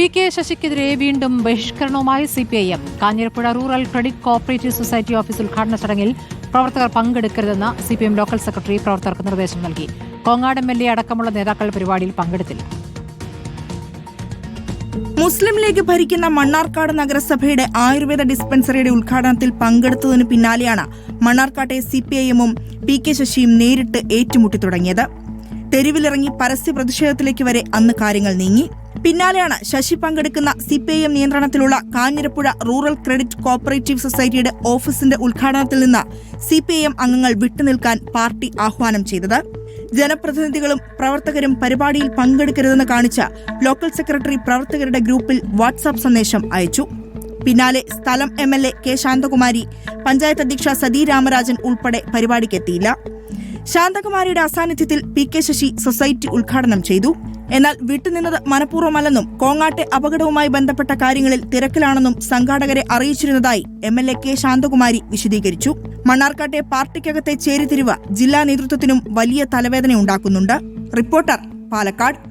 P K ശശിക്കെതിരെ വീണ്ടും ബഹിഷ്കരണവുമായി C P I M Kanjirappuzha rural credit cooperative society office ഉദ്ഘാടന ചടങ്ങിൽ പ്രവർത്തകർ പങ്കെടുക്കരുതെന്ന് C P M local secretary പ്രവർത്തകർക്ക് നിർദ്ദേശം നൽകി. കോങ്ങാട് എം എൽ എ അടക്കമുള്ള നേതാക്കൾ പരിപാടിയിൽ പങ്കെടുത്തില്ല. മുസ്ലിം ലീഗ് ഭരിക്കുന്ന മണ്ണാർക്കാട് നഗരസഭയുടെ ആയുർവേദ ഡിസ്പെൻസറിയുടെ ഉദ്ഘാടനത്തിൽ പങ്കെടുത്തതിനു പിന്നാലെയാണ് മണ്ണാർക്കാട്ടെ സി പി ഐ എമ്മും പി കെ ശശിയും നേരിട്ട് ഏറ്റുമുട്ടി തുടങ്ങിയത്. തെരുവിലിറങ്ങി പരസ്യ പ്രതിഷേധത്തിലേക്ക് വരെ അന്ന് കാര്യങ്ങൾ നീങ്ങി. പിന്നാലെയാണ് ശശി പങ്കെടുക്കുന്ന സി പി ഐ എം നിയന്ത്രണത്തിലുള്ള കാഞ്ഞിരപ്പുഴ റൂറൽ ക്രെഡിറ്റ് കോപ്പറേറ്റീവ് സൊസൈറ്റിയുടെ ഓഫീസിന്റെ ഉദ്ഘാടനത്തിൽ നിന്ന് സി പി ഐ എം അംഗങ്ങൾ വിട്ടുനിൽക്കാൻ പാർട്ടി ആഹ്വാനം ചെയ്തത്. ജനപ്രതിനിധികളും പ്രവർത്തകരും പരിപാടിയിൽ പങ്കെടുക്കരുതെന്ന് കാണിച്ച ലോക്കൽ സെക്രട്ടറി പ്രവർത്തകരുടെ ഗ്രൂപ്പിൽ വാട്സാപ്പ് സന്ദേശം അയച്ചു. പിന്നാലെ സ്ഥലം M L A K Shanthakumari panchayat അധ്യക്ഷ സതി രാമരാജൻ ഉൾപ്പെടെ പരിപാടിക്കെത്തിയില്ല. ശാന്തകുമാരിയുടെ അസാന്നിധ്യത്തിൽ പി കെ ശശി സൊസൈറ്റി ഉദ്ഘാടനം ചെയ്തു. എന്നാൽ വിട്ടുനിന്നത് മനഃപൂർവമല്ലെന്നും കോങ്ങാട്ടെ അപകടവുമായി ബന്ധപ്പെട്ട കാര്യങ്ങളിൽ തിരക്കിലാണെന്നും സംഘാടകരെ അറിയിച്ചിരുന്നതായി M L A K Shanthakumari വിശദീകരിച്ചു. മണ്ണാർക്കാട്ടെ പാർട്ടിക്കകത്തെ ചേരിതിരിവ് ജില്ലാ നേതൃത്വത്തിനും വലിയ തലവേദനയുണ്ടാക്കുന്നുണ്ട്. റിപ്പോർട്ടർ പാലക്കാട്.